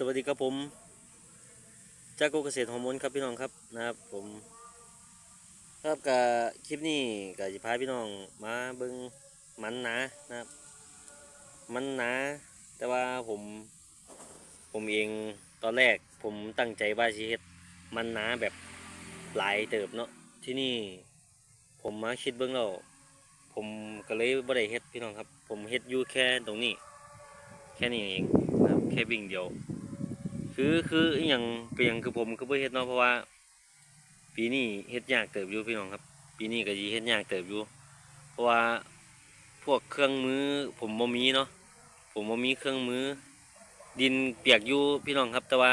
สวัสดีครับผมจากโกเกษตรฮอร์โมนครับพี่น้องครับนะครับผมครับกับคลิปนี้ก็จะพาพี่น้องมาเบิ่งมันหนานะครับ มันหนา แต่ว่าผมผมเองตอนแรกผมตั้งใจว่าสิเฮ็ดมันหนาแบบหลายเติบเนาะที่นี่ผมมาคิดเบิ่งแล้วผมก็เลยบ่ได้เฮ็ดพี่น้องครับ ผมเฮ็ดอยู่แค่ตรงนี้ แค่นี้เองนะครับแค่วิ่งเดียว คือคืออหย่างเป็นอย่างคือผมคือบ่เฮ็ดเนาะเพราะว่า ปีนี้เฮ็ดยากเติบอยู่พี่น้องครับ ปีนี้ก็สิเฮ็ดยากเติบอยู่ เพราะว่าพวกเครื่องมือ ผมบ่มีเนาะผมบ่มีเครื่องมือ ดินเปียกอยู่พี่น้องครับ แต่ว่า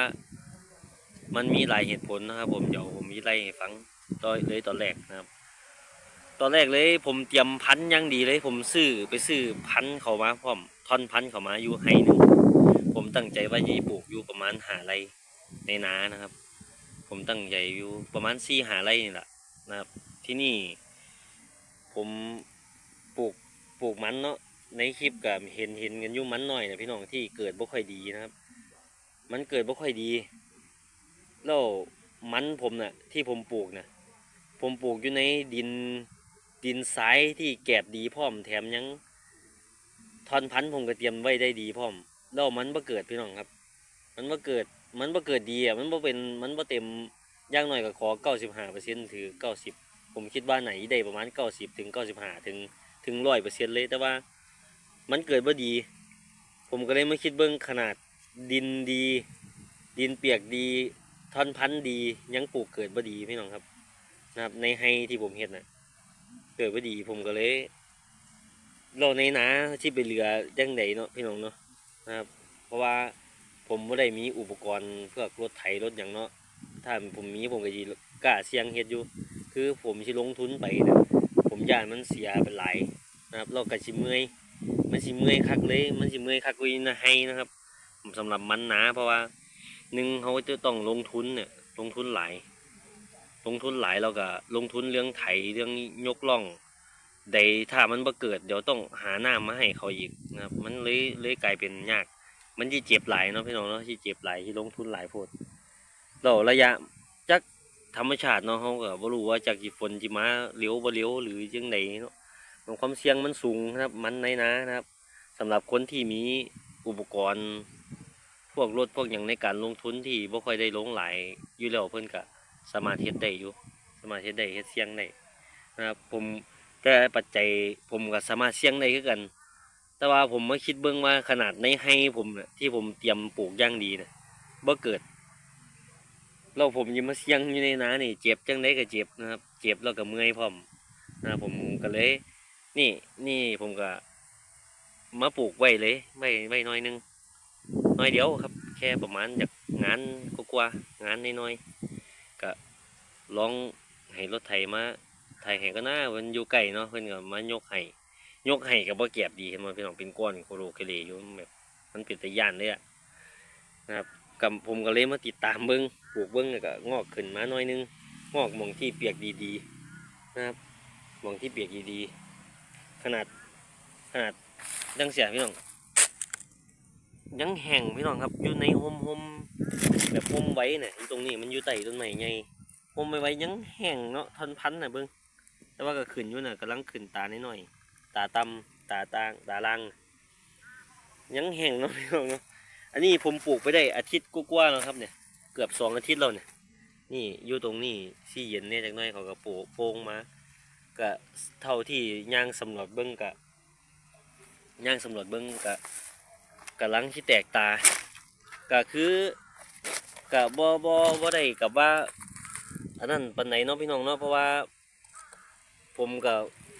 มันมีหลายเหตุผลนะครับ ผมเดี๋ยวผมมีไล่ให้ฟังตอนเลยตอนแรกนะครับ ตอนแรกเลยผมเตรียมพันธุ์อยังดีเลย ผมซื้อไปซื้อพันธุ์เขามาพร้อมท่อนพันธุ์เขามาอยู่ให้หนึ่ง ตั้งใจว่าจะปลูกอยู่ประมาณหาไรในนานะครับ ผมตั้งใจอยู่ประมาณสี่หาไรนี่แหละนะครับ ที่นี่ ผมปลูกปลูกมันเนาะในคลิปกับเห็นเห็นกันยู่มันหน่อยนะพี่น้องที่เกิดบ่ค่อยดีนะครับ มันเกิดบ่ค่อยดีแล้วมันผมน่ะที่ผมปลูกน่ะผมปลูกอยู่ในดินดินทรายที่แกบดีพร้อมแถมยังทอนพันธุ์ผมก็เตรียมไว้ได้ดีพร้อม แล้วมันบ่เกิดพี่น้องครับ มันบ่เกิดมันบ่เกิดดีอะมันบ่เป็นมันบ่เต็มอย่างน้อยก็ขอเก้าสิบห้าเปอร์เซ็นต์ถือเก้าสิบผมคิดว่าไหนได้ประมาณเก้าสิบถึงเก้าสิบห้าถึงถึงร้อยเปอร์เซ็นต์เลยแต่ว่า มันเกิดบ่ดี ผมก็เลยมาคิดเบิ่งขนาดดินดี ดินเปียกดีท่อนพันธุ์ดียังปลูกเกิดบ่ดีพี่น้องครับนะครับ ในไฮที่ผมเห็นน่ะเกิดพอดีผมก็เลยเราในนาที่ไปเรือยังไงเนาะพี่น้องเนาะ นะครับ เพราะว่าผมไม่ได้มีอุปกรณ์เพื่อรถไถรถอย่างเนาะถ้าผมมีผมก็จะกล้าเสี่ยงเฮ็ดอยู่ คือผมสิลงทุนไปนะผมย่านมันเสียเป็นหลายนะครับเราก็สิเมื่อยมันสิเมื่อยคักเลย มันสิเมื่อยคักกว่าอีนะให้นะครับผมสำหรับมันนาเพราะว่าหนึ่งเขาจะต้องลงทุนเนี่ยลงทุนหลาย ลงทุนหลายเราก็ลงทุนเรื่องไถเรื่องยกล่อง ใดถ้ามันบ่เกิดเดี๋ยวต้องหาหน้ำมาให้เขาอีกนะครับ มันเลยเลยกลายเป็นยาก มันที่เจ็บหลายเนาะพี่น้องเนาะที่เจ็บหลายที่ลงทุนหลายโพดเราระยะจักธรรมชาติเนาะเขาก็บ่รู้ว่าจากกี่ฝนจิมาเลี้ยวบ่เลี้ยวหรือจังไดเนาะความเสี่ยงมันสูงนะครับ มันในนานะครับสำหรับคนที่มีอุปกรณ์ พวกรถพวกอย่างในการลงทุนที่บ่ค่อยได้ลงหลายอยู่แล้วเพิ่นก็สามารถเฮ็ดได้อยู่สามารถเฮ็ดได้เฮ็ดเสี่ยงได้นะครับผม แต่ปัจจัยผมก็สามารถเสียงได้คือกัน แต่ว่าผมมาคิดเบิ่งว่าขนาดในให้ผมนะที่ผมเตรียมปลูกย่างดีนะบ่เกิดแล้วผมยังมาเสียงอยู่ในน้านี่ เจ็บจังได้ก็เจ็บนะครับ เจ็บแล้วก็เมื่อยพร้อมนะผมก็เลย นี่นี่ผมก็มาปลูกไว้เลยไว้ไว้น้อยนึงน้อยเดียวครับ แค่ประมาณจากงานกว่างานน้อยๆก็ลองให้รถไถมา ไถให้ก็น่ามันอยู่ไกลเนาะเพิ่นก็มายกให้ยกให้ก็บ่เก็บดีเห็นบ่พี่น้องเป็นก้อนโคโลเคเลอยู่แบบมันเป็นตะย่านเลยอะนะครับกับผมก็เลยมาติดตามเบิ่งปลูกเบิ่งก็งอกขึ้นมาหน่อยนึงงอกมองที่เปียกดีๆนะครับมองที่เปียกดีๆขนาดขนาดดังเสียพี่น้องยังแห้งพี่น้องครับอยู่ในห่มห่มแบบห่มไว้เนี่ยตรงนี้มันอยู่ใต้ต้นไม้ไงห่มไว้ยังแห้งเนาะทันพันน่ะเบิ่ง แต่ว่าก็ขึ้นอยู่น่ะกำลังขึ้นตาหน่อยๆตาต่ำตาตางตาล่างยังแห้งเนาะพี่น้องเนาะ อันนี้ผมปลูกไปได้อาทิตย์กว่าๆแล้วครับเนี่ย เกือบสองอาทิตย์แล้วเนี่ย นี่อยู่ตรงนี้ที่เย็นเนี่ยจักน่อยเขาก็ปลูกโป่งมา ก็เท่าที่ย่างสำรวจเบิ้งกะย่างสำรวจเบิ้งกะกำลังที่แตกตา ก็คือกับบ่บ่บ่ได้กับว่าอันนั้นปานไหนเนาะพี่น้องเนาะเพราะว่า ผมก็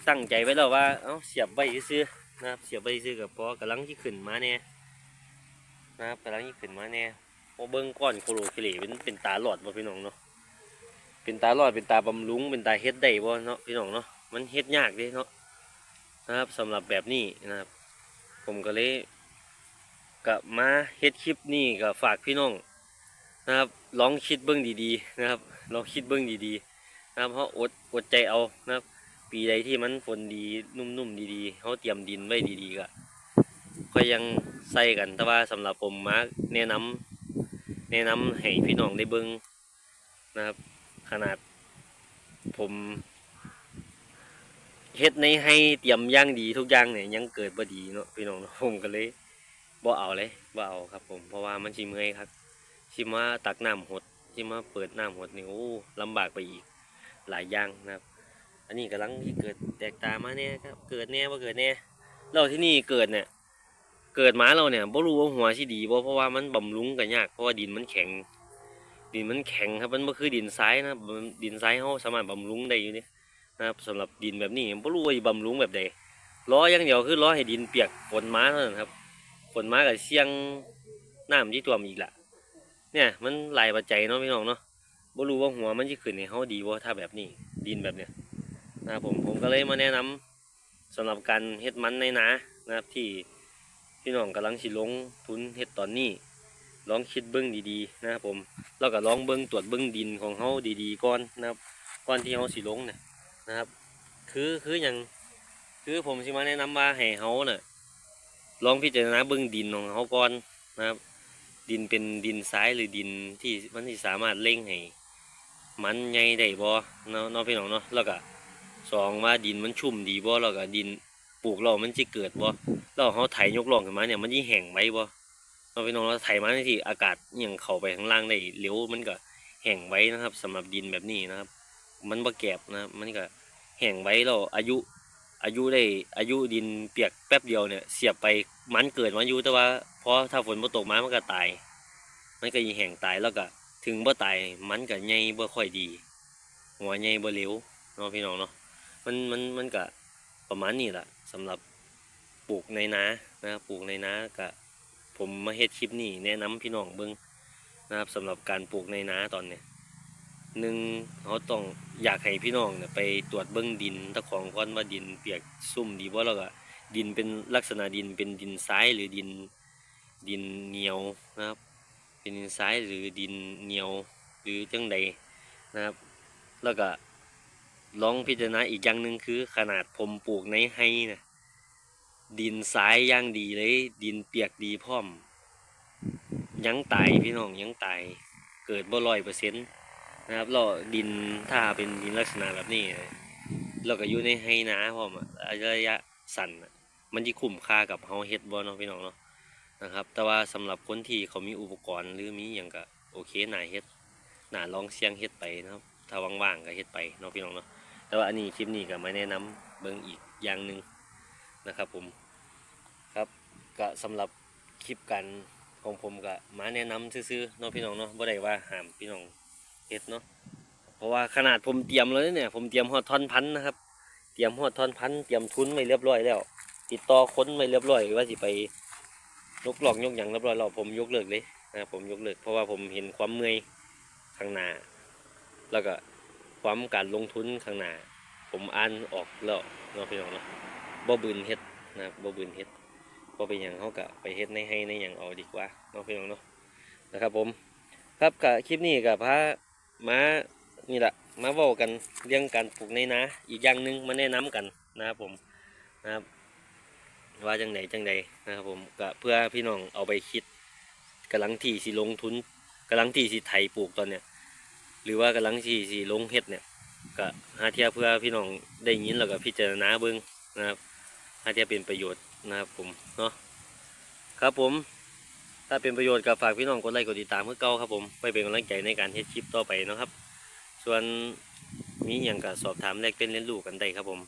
ตั้งใจไว้แล้วว่าเอ้าเสียบไว้ซื่อนะครับเสียบไว้ซื่อกับพอกำลังที่ขึ้นมาเนี่ยนะครับกำลังที่ขึ้นมาเนี่ยพอเบิ้งก้อนโคโลเคเลเป็นเป็นตาหลอดบ่พี่น้องเนาะเป็นตาหลอดเป็นตาบำรุงเป็นตาเฮ็ดได้บ่เนาะพี่น้องเนาะมันเฮ็ดยากเด้เนาะนะครับสำหรับแบบนี้นะครับ ผมก็เลยกับมาเฮ็ดคลิปนี่ก็ฝากพี่น้องนะครับลองคิดเบื้องดีๆนะครับลองคิดเบื้องดีๆนะครับเพราะอดอดใจเอานะครับ ปีใดที่มันฝนดีนุ่มๆดีๆเขาเตรียมดินไว้ดีๆก็ก็ยังใส่กันแต่ว่าสำหรับผมมาแนะนแนะนำให้พี่น้องได้เบิ่งนะครับ ขนาดผมเฮ็ดในให้เตรียมย่างดีทุกอย่างเนี่ยยังเกิดบ่ดีเนาะพี่น้องผมก็เลยบ่เอาเลยบ่เอาครับ ผมเพราะว่ามันสิมเมื่อยครับสิมว่าตักน้ำหดสิมว่าเปิดน้ำหดนี่โอ้ลำบากไปอีกหลายอย่างนะครับ อันนี้กำลังที่เกิดแตกตามาเนี่ยครับ เกิดแน่ว่าเกิดแน่เราที่นี่เกิดเนี่ยเกิดมาเราเนี่ยบ่รู้ว่าหัวสิดีบ่เพราะว่ามันบำรุงกันยากเพราะว่าดินมันแข็ง ดินมันแข็งครับมันบ่คือดินทรายนะดินทรายเฮาสามารถบำรุงได้อยู่นี่นะครับสำหรับดินแบบนี้บ่รู้ว่าสิบำรุงแบบใดล้ออย่างเดียวคือล้อให้ดินเปียกฝนมาเท่านั้นครับฝนมาก็เสี่ยงน้ำที่ท่วมอีกละเนี่ยมันหลายปัจจัยเนาะพี่น้องเนาะบ่รู้ว่าหัวมันสิขึ้นให้เฮาดีบ่ถ้าแบบนี้ดินแบบเนี้ย นะผมผมก็เลยมาแนะนำสำหรับการเฮ็ดมันในนานะครับที่พี่น้องกำลังสิลงทุนเฮ็ดตอนนี้ลองคิดเบิ้งดีๆนะครับผมเราก็ลองเบิ้งตรวจเบิ้งดินของเฮาดีๆก่อนนะครับก่อนที่เฮาสิลงเนี่ยนะครับ คือคืออย่างคือผมสิมาแนะนำว่าให้เฮาน่ะลองพิจารณาเบิ้งดินของเฮาก่อนนะครับ ดินเป็นดินทรายหรือดินที่มันที่สามารถเล่งให้มันใหญ่ได้บ่เนาะเนาะพี่น้องเนาะแล้วก็ สองว่าดินมันชุ่มดีบ่แล้วก็ดินปลูกเรามันสิเกิดบ่เราเขาไถยกล่องขึ้นมาเนี่ยมันยิ่งแห้งไว้บ่เราไปน้องเราไถมาที่อากาศยังเข้าไปข้างล่างได้เร็วมันก็แห้งไว้นะครับสำหรับดินแบบนี้นะครับ มันบ่แกบนะมันก็แห้งไว้เราอายุอายุได้อายุดินเปียกแป๊บเดียวเนี่ยเสียบไปมันเกิดมาอยู่แต่ว่าพอถ้าฝนบ่ตกมามันก็ตาย มันก็ยิ่งแห้งตายแล้วก็ถึงบ่ตายมันก็ใหญ่บ่ค่อยดี หัวใหญ่บ่เร็วเนาะพี่น้องเนาะ มันมันมันก็ประมาณนี้แหละสำหรับปลูกในนานะครับปลูกในนาก็ผมมาเฮ็ดคลิปนี้แนะนำพี่น้องเบิ่งนะครับสำหรับการปลูกในนาตอนเนี้ยหนึ่งเขาต้องอยากให้พี่น้องเนี่ยไปตรวจเบิ่งดินตะของก่อนว่าดินเปียกซุ่มดีบ่แล้วก็ดินเป็นลักษณะดินเป็นดินทรายหรือดินดินเหนียวนะครับ เป็นดินทรายหรือดินเหนียวหรือจังใดนะครับ แล้วก็ ลองพิจารณาอีกอย่างหนึ่งคือ ขนาดผมปลูกในไฮนะดินทรายย่างดีเลย ดินเปียกดีพร้อม ยังตายพี่น้องยังตาย เกิดบ่ร้อยเปอร์เซ็นต์นะครับเราดินถ้าเป็นดินลักษณะแบบนี้เราก็อยู่ในไฮนาพร้อมอะระยะสั้นมันจะคุ้มค่ากับเฮาเฮ็ดบ่เนาะพี่น้องเนาะนะครับ แต่ว่าสำหรับคนที่เขามีอุปกรณ์หรือมีอย่างก็โอเคหน่าเฮ็ดน่าลองเสี่ยงเฮ็ดไปนะครับ ถ้าว่างๆก็เฮ็ดไปเนาะพี่น้องเนาะ แต่ว่าอันนี้คลิปนี้ก็มาแนะนำเบิ่งอีกอย่างหนึ่งนะครับผมครับก็สำหรับคลิปกันของผมก็มาแนะนำซื่อๆเนาะพี่น้องเนาะบ่ได้ว่าห้ามพี่น้องเฮ็ดเนาะเพราะว่าขนาดผมเตรียมเลยเนี่ยผมเตรียมฮอดท่อนพันนะครับ เตรียมฮอดท่อนพันเตรียมทุนไว้เรียบร้อยแล้ว ติดต่อค้นไว้เรียบร้อยว่าสิไปยกหลอกยกหยังเรียบร้อยแล้วผมยกเลิกเลยนะผมยกเลิกเพราะว่าผมเห็นความเมื่อยข้างหน้าแล้วก็ ความการลงทุนข้างหน้าผมอ่านออกแล้วเนาะพี่น้องเนาะบ่บืนเฮ็ดนะครับบ่บืนเฮ็ดพอเป็นอย่างเขาก็ไปเฮ็ดในให้ในอย่างเอาดีกว่าเนาะพี่น้องเนาะนะครับ ผม ครับกับคลิปนี้กับพามานี่แหละมาเว้ากันเรื่องการปลูกในนาอีกอย่างหนึ่งมาแนะนำกันนะครับผมนะครับ ว่าจังใดจังใดนะครับ ผมก็เพื่อพี่น้องเอาไปคิดกำลังที่สิลงทุนกำลังที่สิไถปลูกตอนเนี้ย หรือว่ากำลังที่สิลงเฮ็ดเนี่ยก็หาเทียเพื่อพี่น้องได้ยินแล้วก็พิจารณาเบิ่งนะครับหาเทียเป็นประโยชน์นะครับผมเนาะครับผม ถ้าเป็นประโยชน์กับฝากพี่น้องกดไลค์กดติดตามเพื่อเก่าครับผมไปเป็นกำลังใจในการเฮ็ดคลิปต่อไปนะครับ ส่วนมีอย่างก็สอบถามแลกเป็นเรียนรู้กันได้ครับผม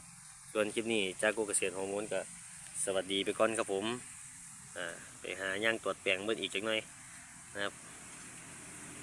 ส่วนคลิปนี้จากกูเกษตรฮอร์โมนก็สวัสดีไปก่อนครับผมอ่าไปหาย่างตรวจแปลงเบิ่งอีกจักหน่อยนะครับ